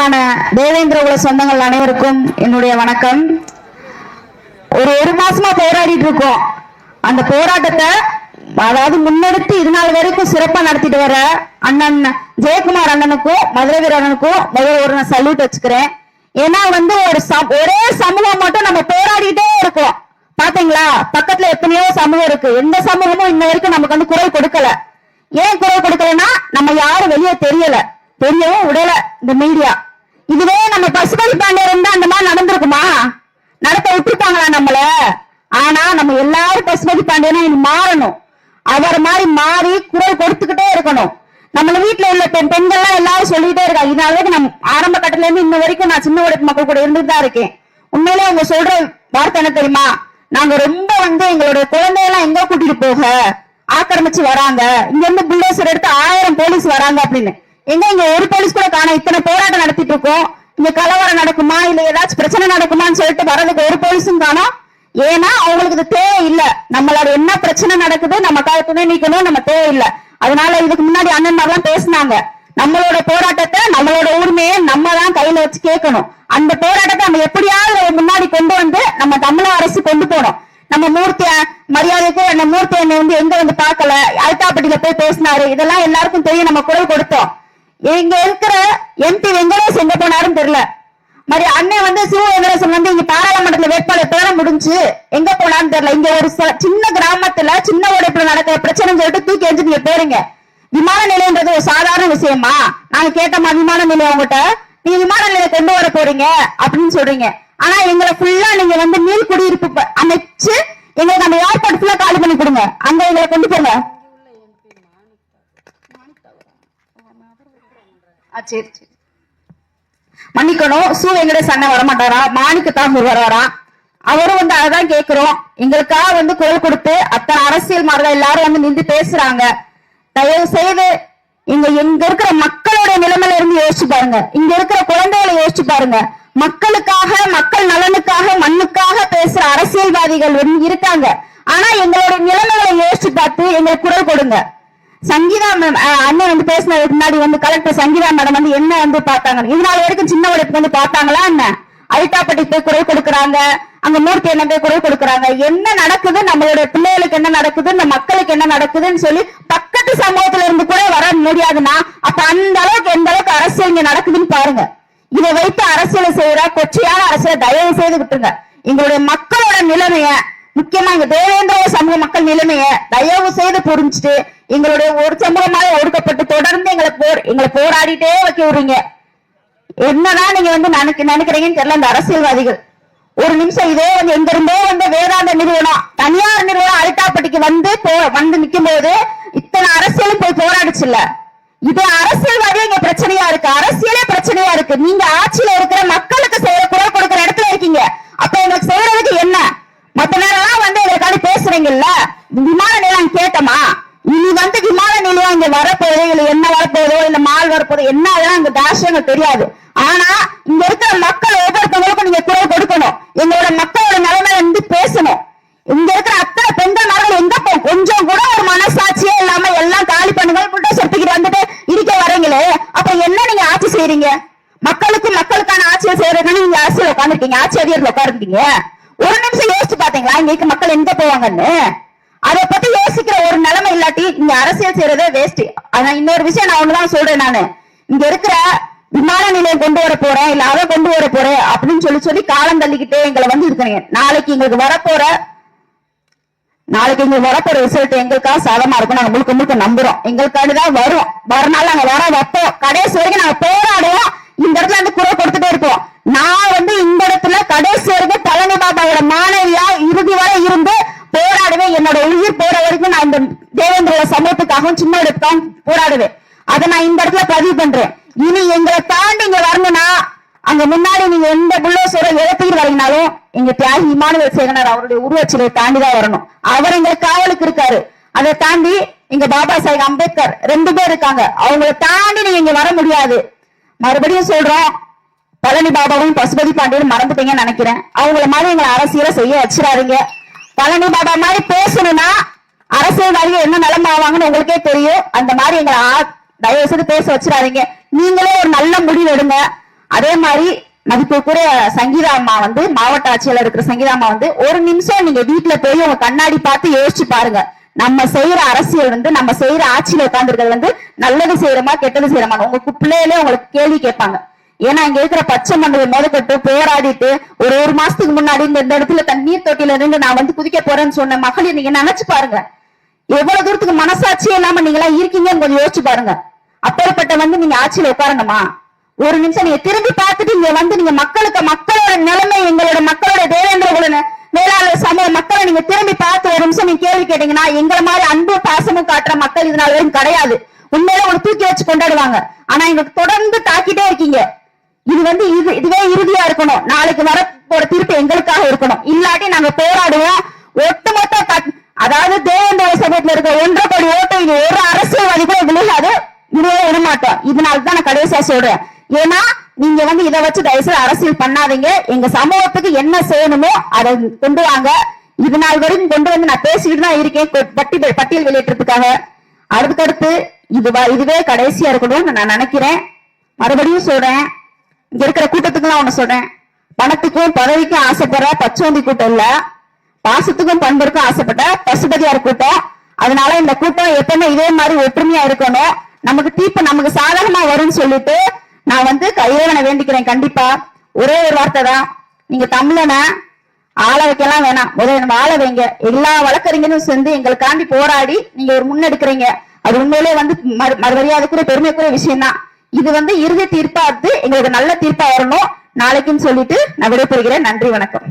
அன்பான தேவேந்திர உல சொந்தங்கள் அனைவருக்கும் என்னுடைய வணக்கம். ஒரு ஒரு மாசமா போராடிட்டு இருக்கோம். அந்த போராட்டத்தை அதாவது முன்னெடுத்து இது நாள் வரைக்கும் சிறப்பா நடத்திட்டு வர அண்ணன் ஜெயக்குமார் அண்ணனுக்கும் மதுரை வீர அண்ணனுக்கும் முதல்ல ஒரு நான் சல்யூட் வச்சுக்கிறேன். ஏன்னா வந்து ஒரு ஒரே சமூகம் மட்டும் நம்ம போராடிட்டே இருக்கோம். பாத்தீங்களா? பக்கத்துல எத்தனையோ சமூகம் இருக்கு. எந்த சமூகமும் இன்ன வரைக்கும் நமக்கு வந்து குரல் கொடுக்கல. ஏன் குரல் கொடுக்கலன்னா நம்ம யாரும் வெளியே தெரியல. தெரியவும் விடல இந்த மீடியா இதுவே நம்ம பசுபதி பாண்டியர் இருந்தா அந்த மாதிரி நடந்திருக்குமா? நடக்க விட்டுருக்காங்களா நம்மள? ஆனா நம்ம எல்லாரும் பசுபதி பாண்டியனா இனி மாறணும். அவர் மாதிரி மாறி குரல் கொடுத்துக்கிட்டே இருக்கணும். நம்ம வீட்டுல உள்ள பெண் பெண்கள்லாம் எல்லாரும் சொல்லிட்டே இருக்காங்க இதனால நம்ம ஆரம்ப கட்டத்துல இருந்து இன்ன வரைக்கும் நான் சின்ன உடைப்பு மக்கள் கூட இருந்துட்டு தான் இருக்கேன். உண்மையிலே அவங்க சொல்ற வார்த்தை என்ன தெரியுமா? நாங்க ரொம்ப வந்து எங்களுடைய குழந்தையெல்லாம் எங்க கூட்டிட்டு போக ஆக்கிரமிச்சு வராங்க? இங்க இருந்து புல்டோசர் எடுத்து ஆயிரம் போலீஸ் வராங்க அப்படின்னு. எங்க இங்க ஒரு போலீஸ் கூட காணோம்? இத்தனை பேசிட்டு இருக்கோம் இங்க கலவரம் நடக்குமா? இல்ல ஏதாச்சும் பிரச்சனை நடக்குமான்னு சொல்லிட்டு வர்றதுக்கு ஒரு போலீஸும் தானோ ஏன்னா அவங்களுக்கு இது தேவை இல்ல நம்மளோட என்ன பிரச்சனை நடக்குது நமக்காக துணை நீக்கணும் நம்ம தேவை இல்ல அதனால இதுக்கு முன்னாடி அண்ணன் பேசினாங்க. நம்மளோட போராட்டத்தை நம்மளோட உரிமையை நம்ம தான் கையில வச்சு கேட்கணும். அந்த போராட்டத்தை நம்ம எப்படியாவது முன்னாடி கொண்டு வந்து நம்ம தமிழக அரசு கொண்டு போனோம் நம்ம மூர்த்தி மரியாதைக்கு அந்த மூர்த்தி அண்ணன் வந்து எங்க வந்து பார்க்கல? அல்தாப்பட்டியில போய் பேசினாரு. இதெல்லாம் எல்லாருக்கும் தெரியும். நம்ம குரல் கொடுத்தோம். இங்க இருக்கிற எம்பி வெங்கடேஷ் எங்க போனாருன்னு தெரியல. மாதிரி அண்ணன் வந்து சிவ வெங்கடேசன் வந்து இங்க பாராளுமன்றத்துல வேட்பாளர் பேர முடிஞ்சு எங்க போனான்னு தெரியல. இங்க ஒரு சின்ன கிராமத்துல சின்ன உடைப்புல நடக்கிற பிரச்சனைன்னு சொல்லிட்டு தூக்கி எரிஞ்சு நீங்க போறீங்க விமான நிலையன்றது ஒரு சாதாரண விஷயமா? நாங்க கேட்டோமா விமான நிலையம் உங்ககிட்ட நீ விமான நிலையம் கொண்டு வர போறீங்க அப்படின்னு சொல்றீங்க. ஆனா எங்களை ஃபுல்லா நீங்க வந்து மீள் குடியிருப்பு அமைச்சு எங்களுக்கு அந்த ஏர்போர்ட் ஃபுல்லா காலி பண்ணி கொடுங்க. அங்க எங்களை கொண்டு போங்க. ஆ, சரி சரி. மன்னிக்கணும். சு வெங்கடேஷ் அண்ணன் வரமாட்டாரா? மாணிக்கத்தான் தாகூர் வருவாரா? அவரும் வந்து அதான் கேக்குறோம் எங்களுக்காக வந்து குரல் கொடுத்து அத்தனை அரசியல் மார்கள் எல்லாரும் வந்து நின்று பேசுறாங்க. தயவு செய்து இங்க இங்க இருக்கிற மக்களோட நிலைமையில இருந்து யோசிச்சு பாருங்க. இங்க இருக்கிற குழந்தைகளை யோசிச்சு பாருங்க. மக்களுக்காக மக்கள் நலனுக்காக மண்ணுக்காக பேசுற அரசியல்வாதிகள் இருக்காங்க. ஆனா எங்களோட நிலைமைகளை யோசிச்சு பார்த்து எங்களுக்கு குரல் கொடுங்க. சங்கீதா மேம் அண்ணன் வந்து பேசினதுக்கு முன்னாடி வந்து கலெக்டர் சங்கீதா மேடம் வந்து என்ன வந்து பார்த்தாங்க? இதனால வரைக்கும் சின்ன உழைப்பு வந்து பார்த்தாங்களா என்ன? அல்டாப்பட்டி போய் குறை கொடுக்குறாங்க. அங்க மூர்த்தி என்ன போய் குறை கொடுக்குறாங்க. என்ன நடக்குது? நம்மளுடைய பிள்ளைகளுக்கு என்ன நடக்குது? இந்த மக்களுக்கு என்ன நடக்குதுன்னு சொல்லி பக்கத்து சமூகத்துல இருந்து கூட வர முடியாதுன்னா அப்ப அந்த அளவுக்கு எந்த அளவுக்கு அரசியல் இங்க நடக்குதுன்னு பாருங்க. இதை வைத்து அரசியல் செய்யற கொச்சையான அரசியலை தயவு செய்து விட்டுருங்க. எங்களுடைய மக்களோட நிலைமைய முக்கியமா இங்க தேவேந்திர சமூக மக்கள் நிலைமைய தயவு செய்து புரிஞ்சுட்டு எங்களுடைய ஒரு சமூகமாக ஒடுக்கப்பட்டு தொடர்ந்து எங்களை போர் எங்களை போராடிட்டே வைக்க விடுறீங்க. என்னதான் நீங்க வந்து நினைக்க நினைக்கிறீங்கன்னு தெரியல இந்த அரசியல்வாதிகள். ஒரு நிமிஷம் இதே வந்து எங்க இருந்தோ வந்து வேதாந்த நிறுவனம் தனியார் நிறுவனம் அழுத்தாப்பட்டிக்கு வந்து போ- வந்து நிக்கும் போது இத்தனை அரசியலும் போய் போராடுச்சு இல்ல இது அரசியல்வாதியே இங்க பிரச்சனையா இருக்கு. அரசியலே பிரச்சனையா இருக்கு. நீங்க ஆட்சியில இருக்கிற மக்களுக்கு செய்யற குரல் கொடுக்கிற இடத்துல இருக்கீங்க. அப்ப எங்களுக்கு செய்யறதுக்கு என்ன? மத்த நேரம்லாம் வந்து எங்களுக்காண்டி பேசுறீங்கல்ல. விமான நிலையம் கேட்டோமா? இனி வந்து விமான நிலையம் இங்க வரப்போதோ இல்ல என்ன வரப்போதோ இல்ல மால் வரப்போதோ என்ன அதெல்லாம் அங்க தாசியங்க தெரியாது. ஆனா இங்க இருக்கிற மக்கள் ஒவ்வொருத்தவங்களுக்கும் நீங்க குரல் கொடுக்கணும். எங்களோட மக்களோட நிலைமை வந்து பேசணும். இங்க இருக்கிற அத்தனை பெண்கள் மரங்கள் எங்க போ கொஞ்சம் கூட ஒரு மனசாட்சியே இல்லாம எல்லாம் காலி பண்ணுங்க புல்டோசர் சொத்துக்கிட்டு வந்துட்டு இருக்க வரீங்களே. அப்ப என்ன நீங்க ஆட்சி செய்யறீங்க மக்களுக்கு மக்களுக்கான ஆட்சியை செய்யறதுன்னு நீங்க ஆட்சியில் உட்காந்துருக்கீங்க ஆட்சி அதிகாரத்தில் உட்காந்துருக்கீங்க ஒரு நிமிஷம் யோசிச்சு பாத்தீங்களா? இங்க மக்கள் எங்க போவாங்கன்னு? அதை பத்தி ஒரு நிலைமை இல்லாட்டி இங்க அரசியல் செய்யறதே வேஸ்ட் ஆனா இன்னொரு விஷயம் நான் ஒண்ணுதான் சொல்றேன் நானு. இங்க இருக்கிற விமான நிலையம் கொண்டு வர போறேன் இல்ல அதை கொண்டு வர போறேன் அப்படின்னு சொல்லி சொல்லி காலம் தள்ளிக்கிட்டே எங்களை வந்து இருக்கிறீங்க. நாளைக்கு எங்களுக்கு வரப்போற நாளைக்கு எங்களுக்கு வரப்போற ரிசல்ட் எங்களுக்காக சாதமா இருக்கும். நாங்க முழுக்க முழுக்க நம்புறோம். எங்களுக்காண்டி தான் வரும். வரனால நாங்க வர வைப்போம். கடைசி வரைக்கும் நாங்க போராடுவோம். இந்த இடத்துல இருந்து குரல் கொடுத்துட்டே இருப்போம். நான் வந்து இந்த இடத்துல கடைசி வரைக்கும் தலைமை பாபாவோட மாணவியா இறுதி வரை இருந்து என்னோட உயிர் போற வரைக்கும் நான் இந்த தேவேந்திர சமூகத்துக்காகவும் சின்ன இடத்துக்காகவும் போராடுவேன். அதை நான் இந்த இடத்துல பதிவு பண்றேன். இனி எங்களை தாண்டி இங்க வரணும்னா அங்க முன்னாடி நீங்க எந்த புல்லோசோட இடத்துக்கு வரீங்கனாலும் எங்க தியாகி இமானுவேல் சேகனர் அவருடைய உருவச்சிலையை தாண்டி தான் வரணும். அவர் எங்க காவலுக்கு இருக்காரு. அதை தாண்டி இங்க பாபா சாஹிப் அம்பேத்கர் ரெண்டு பேர் இருக்காங்க. அவங்கள தாண்டி நீங்க இங்க வர முடியாது. மறுபடியும் சொல்றோம் பழனி பாபாவும் பசுபதி பாண்டியனும் மறந்துட்டீங்கன்னு நினைக்கிறேன். அவங்கள மாதிரி எங்களை அரசியலை செய்ய வச்சிடாதீங்க. பழனி பாபா மாதிரி பேசணும்னா அரசியல்வாதிகள் என்ன நிலைமை ஆவாங்கன்னு உங்களுக்கே தெரியும். அந்த மாதிரி எங்களை தயவு செய்து பேச வச்சிடாதீங்க. நீங்களே ஒரு நல்ல முடிவு எடுங்க. அதே மாதிரி மதிப்புக்குரிய சங்கீதா அம்மா வந்து மாவட்ட ஆட்சியாளர் இருக்கிற சங்கீதா அம்மா வந்து ஒரு நிமிஷம் நீங்க வீட்டுல போய் உங்க கண்ணாடி பார்த்து யோசிச்சு பாருங்க. நம்ம செய்யற அரசியல் வந்து நம்ம செய்யற ஆட்சியில உட்கார்ந்துருக்கிறது வந்து நல்லது செய்யறமா கெட்டது செய்யறமா உங்க பிள்ளைகளே உங்களுக்கு கேள்வி கேட்பாங்க. ஏன்னா இங்க இருக்கிற பச்சை மண்டல் முதற்கட்டு போராடிட்டு ஒரு ஒரு மாசத்துக்கு முன்னாடி இந்த இந்த இடத்துல தண்ணீர் தொட்டில இருந்து நான் வந்து குதிக்க போறேன்னு சொன்ன மகளிர் நீங்க நினைச்சு பாருங்க. எவ்வளவு தூரத்துக்கு மனசாட்சியே இல்லாம நீங்க எல்லாம் இருக்கீங்கன்னு கொஞ்சம் யோசிச்சு பாருங்க. அப்பேற்பட்ட வந்து நீங்க ஆட்சியில உட்காரணுமா? ஒரு நிமிஷம் நீங்க திரும்பி பார்த்துட்டு இங்க வந்து நீங்க மக்களுக்கு மக்களோட நிலைமை எங்களோட மக்களோட தேவேந்திர வேளாளர் சமூக மக்களை நீங்க திரும்பி பார்த்து ஒரு நிமிஷம் நீங்க கேள்வி கேட்டீங்கன்னா எங்களை மாதிரி அன்பு பாசமும் காட்டுற மக்கள் இதனால கிடையாது. உண்மையில ஒரு தூக்கி வச்சு கொண்டாடுவாங்க. ஆனா எங்களுக்கு தொடர்ந்து தாக்கிட்டே இருக்கீங்க. இது வந்து இது இதுவே இறுதியா இருக்கணும். நாளைக்கு வர போற தீர்ப்பு எங்களுக்காக இருக்கணும். இல்லாட்டி நாங்க போராடுவோம். ஒட்டுமொத்த அதாவது தேவேந்திர சமயத்துல இருக்க ஒன்றரை கோடி ஓட்டு இது ஒரு அரசியல்வாதி கூட விழுகாது. இதுவே விட மாட்டோம் இதனால தான் நான் கடைசியா சொல்றேன். ஏன்னா நீங்க வந்து இதை வச்சு தயவுசெய்து அரசியல் பண்ணாதீங்க. எங்க சமூகத்துக்கு என்ன செய்யணுமோ அதை கொண்டு வாங்க. இது நாள் வரைக்கும் கொண்டு வந்து நான் பேசிக்கிட்டு தான் இருக்கேன். கொ- பட்டி பட்டியல் வெளியேற்றத்துக்காக அதுக்கடுத்து இது இதுவே கடைசியா இருக்கணும்னு நான் நினைக்கிறேன். மறுபடியும் சொல்றேன். இங்க இருக்கிற கூட்டத்துக்கு ஒண்ணு சொல்றேன். பணத்துக்கும் பதவிக்கும் ஆசைப்படுற பச்சோந்தி கூட்டம் இல்ல. பாசத்துக்கும் பண்புக்கும் ஆசைப்பட்ட பசுபதியார் கூட்டம். அதனால இந்த கூட்டம் எப்பவுமே இதே மாதிரி ஒற்றுமையா இருக்கணும். நமக்கு தீர்ப்பு நமக்கு சாதகமா வரும்னு சொல்லிட்டு நான் வந்து கையேவனை வேண்டிக்கிறேன் கண்டிப்பா. ஒரே ஒரு வார்த்தை தான். நீங்க தமிழன ஆள வைக்கலாம் வேணாம். முதல்ல ஆள வைங்க. எல்லா வழக்கறிஞரும் சேர்ந்து எங்களுக்காண்டி போராடி நீங்க ஒரு முன்னெடுக்கிறீங்க. அது உண்மையிலே வந்து மறு- மரியாதைக்குரிய பெருமைக்குரிய விஷயம் தான் இது வந்து இறுதி தீர்ப்பா இருந்து எங்களுக்கு நல்ல தீர்ப்பா வரணும். நாளைக்குன்னு சொல்லிட்டு நான் விடைபெறுகிறேன். நன்றி வணக்கம்.